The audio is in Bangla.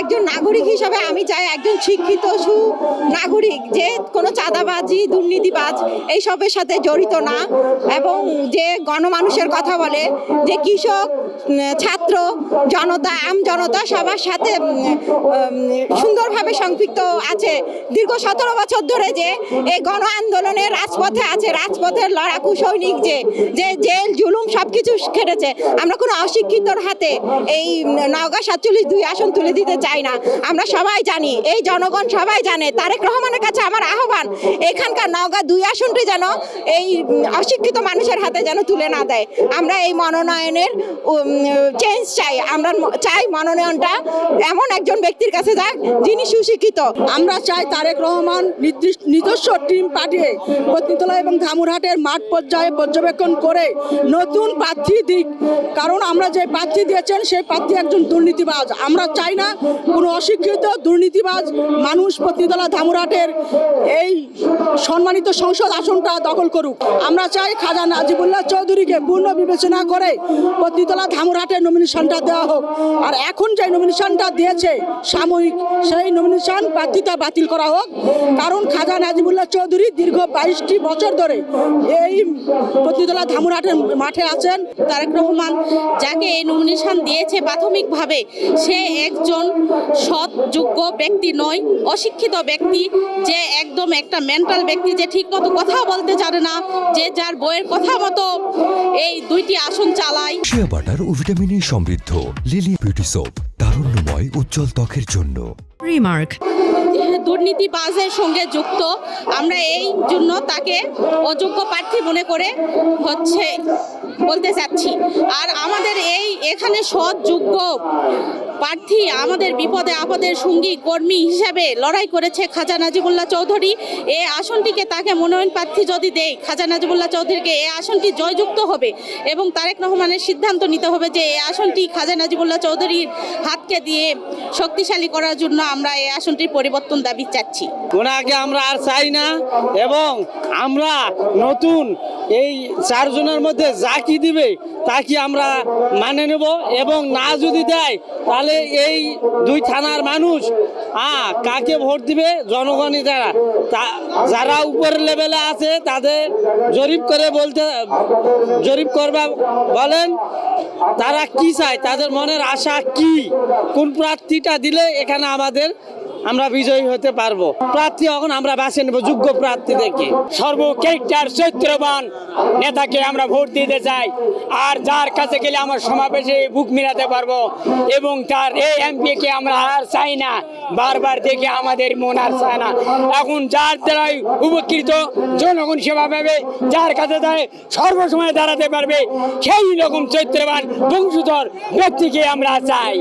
একজন নাগরিক হিসাবে আমি চাই একজন শিক্ষিত সু নাগরিক যে কোনো চাঁদাবাজি, দুর্নীতিবাজ, এইসবের সাথে জড়িত না এবং যে গণমানুষের কথা বলে, যে কৃষক ছাত্র, জনতা, আম জনতা সবার সাথে সুন্দরভাবে সম্পৃক্ত আছে। দীর্ঘ সতেরো বছর ধরে যে এই গণ আন্দোলনে রাজপথে আছে, রাজপথের লড়াকু সৈনিক যে যে জেল, জুলুম সব কিছু খেটেছে। আমরা কোনো অশিক্ষিতর হাতে এই নওগাঁ সাতচল্লিশ দুই আসন তুলে দিতে চাই না। আমরা সবাই জানি, এই জনগণ সবাই জানে, তারেক রহমানের কাছে আমার আহ্বান, এখানকার নওগাঁ দুই আসনটি যেন এই অশিক্ষিত মানুষের হাতে যেন তুলে না দেয়। আমরা এই মনোনয়নের চেঞ্জ চাই। আমরা চাই মনোনয়নটা এমন একজন ব্যক্তির কাছে যাক, যিনি সুশিক্ষিত। আমরা চাই তারেক রহমান নির্দিষ্ট, নিজস্ব টিম পাঠিয়ে পত্নীতলা এবং ধামুরহাটের মাঠ পর্যায়ে পর্যবেক্ষণ করে নতুন প্রার্থী দিক। কারণ আমরা যে প্রার্থী দিয়েছেন, সেই প্রার্থী একজন দুর্নীতিবাজ। আমরা চাই না কোনো অশিক্ষিত, দুর্নীতিবাজ মানুষ পত্নীতলা ধামুরহাটের এই সম্মানিত সংসদ আসনটা দখল করুক। আমরা চাই খাজা নাজিবুল্লাহ চৌধুরীকে পূর্ণ বিবেচনা করে পত্নীতলা ধামুরহাটের নমিনেশনটা দেওয়া হোক। আর এখন যে নমিনেশনটা দিয়েছে সাময়িক, সেই নমিনেশন প্রার্থিতা বাতিল করা হোক। কারণ খাজা নাজিবুল্লাহ চৌধুরী দীর্ঘ বাইশটি বছর ধরে এই পত্নীতলা ধামুরহাটের মাঠে আছেন। তারেক রহমান যাকে এই নমিনেশন দিয়েছে প্রাথমিকভাবে, সে একজন সৎ যোগ্য ব্যক্তি নয় অশিক্ষিত ব্যক্তি যে একদম একটা মেন্টাল ব্যক্তি যে ঠিক মতো কথা বলতে জানে না যে যার বইয়ের কথা মতো এই দুইটি আসন চালায়। শিয়া বাটার ও ভিটামিনে সমৃদ্ধ লিলি বিউটি সোপ তারুণ্যময় উজ্জ্বল ত্বকের জন্য। রিমার্ক দুর্নীতিবাজের সঙ্গে যুক্ত। আমরা এই জন্য তাকে অযোগ্য প্রার্থী মনে করে হচ্ছে, বলতে চাচ্ছি। আর আমাদের এই এখানে সৎ যোগ্য প্রার্থী আমাদের বিপদে আপদের সঙ্গী কর্মী হিসাবে লড়াই করেছে খাজা নাজিবুল্লাহ চৌধুরী। এই আসনটিকে তাকে মনোনয়ন প্রার্থী যদি দেয়, খাজা নাজিবুল্লাহ চৌধুরীকে এই আসনটি জয়যুক্ত হবে এবং তারেক রহমানের সিদ্ধান্ত নিতে হবে যে এই আসনটি খাজা নাজিবুল্লাহ চৌধুরীর হাতকে দিয়ে শক্তিশালী করার জন্য আমরা এই আসনটির পরিবর্তন দাবি চাচ্ছি। ওনাকে আমরা আর চাই না এবং আমরা নতুন এই চারজনের মধ্যে যা কি দিবে তা কি আমরা মানে নেব এবং না যদি দেয়, তাহলে এই দুই থানার মানুষ হ্যাঁ কাকে ভোট দিবে জনগণই যারা যারা উপরের লেভেলে আছে, তাদের জরিপ করে বলতে, জরিপ করবা, বলেন, তারা কি চায়, তাদের মনের আশা কি? কোন প্রার্থীটা দিলে এখানে আমাদের আমরা বিজয়ী হতে পারব। প্রার্থী এখন আমরা বাছে নেব যোগ্য প্রার্থী দেখে সর্বকেকটার চৈত্রবান নেতাকে আমরা ভোট দিতে চাই। আর যার কাছে গেলে আমার সমাবেশে বুক মিলাতে পারব এবং তার এই এমপিকে আমরা আর চাই না। বারবার দেখে আমাদের মন আর চায় না। এখন যার দ্বারাই উপকৃত জনগণ সেবা পাবে, যার কাছে যায় সর্বসময় দাঁড়াতে পারবে, সেই রকম চৈত্রবান বংশধর ব্যক্তিকে আমরা চাই।